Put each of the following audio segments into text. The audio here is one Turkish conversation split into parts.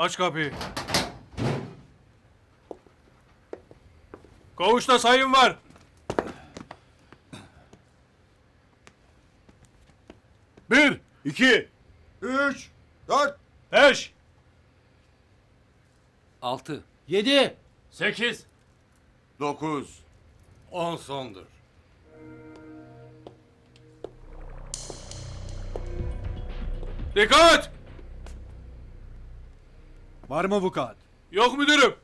Aç kapıyı. Koğuşta sayım var. Bir, İki, üç, dört, beş, 6. 7. sekiz, dokuz. 10 sondur. Dikkat! Var mı vukuat? Yok müdürüm.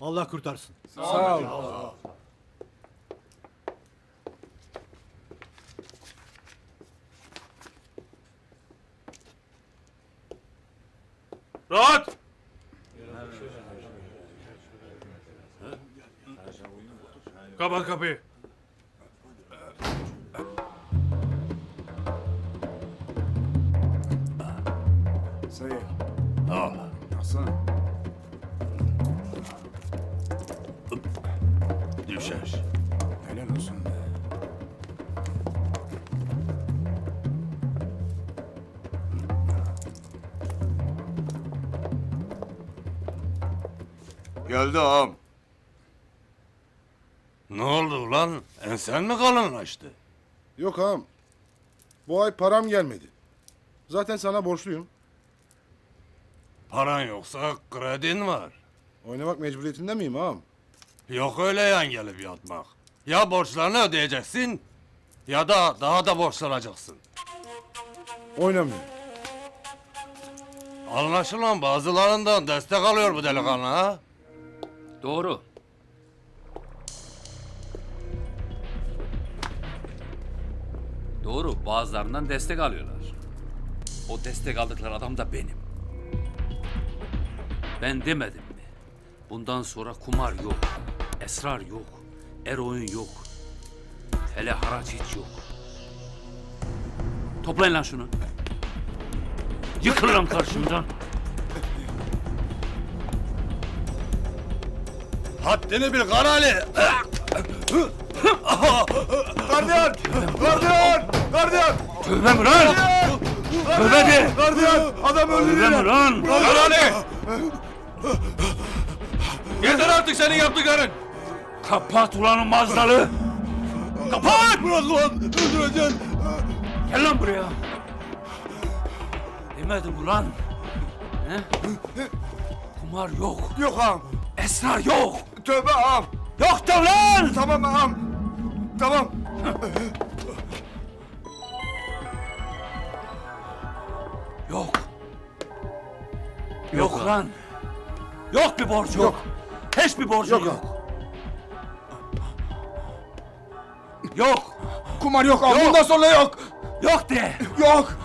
Allah kurtarsın. Rahat! Kapat kapıyı. Sayı. Al. Alsana. Düşer. Geldi ağam. Ne oldu ulan? Ensen mi kalınlaştı? Yok ağam. Bu ay param gelmedi. Zaten sana borçluyum. Paran yoksa kredin var. Oynamak mecburiyetinde miyim ağam? Yok öyle yan gelip yatmak. Ya borçlarını ödeyeceksin ya da daha da borçlanacaksın. Oynamıyorum. Anlaşılan bazılarından destek alıyor bu delikanlı ha? Doğru. Doğru. Bazılarından destek alıyorlar. O destek aldıkları adam da benim. Ben demedim mi? Bundan sonra kumar yok. Esrar yok. Eroin yok. Hele haraç hiç yok. Toplayın lan şunu. Yıkılırım karşımdan. Haddini bil Karali. Gardiyan! Gardiyan! Gardiyan! Tövbe mi lan? Tövbe de. Gardiyan! Adam Tövbe öldürüyor. mi lan? Karani! Yeter artık senin yaptıkların. Kapat ulan o mazdalı. Kapat! Bırak ulan! Öldüreceksin! Gel lan buraya. Demedim ulan. He? Kumar yok. Yok ağam! Esrar yok. Tövbe ağam! Yok da lan! Tamam ağam! Tamam! Yok. Yok, lan. Yok bir borç yok. Hiçbir borcun Yok yok. Yok. Kumar yok ağam! Bundan sonra yok! Yok de. Yok!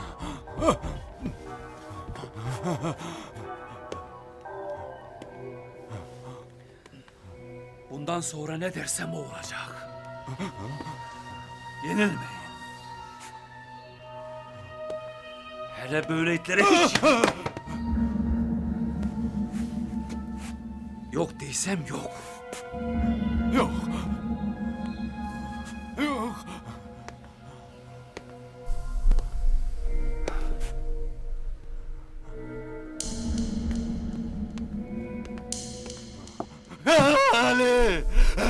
Bundan sonra ne dersem o olacak. Yenilmeyin. Hele böyle itlere hiç... yok yok. Yok! 啊阿丽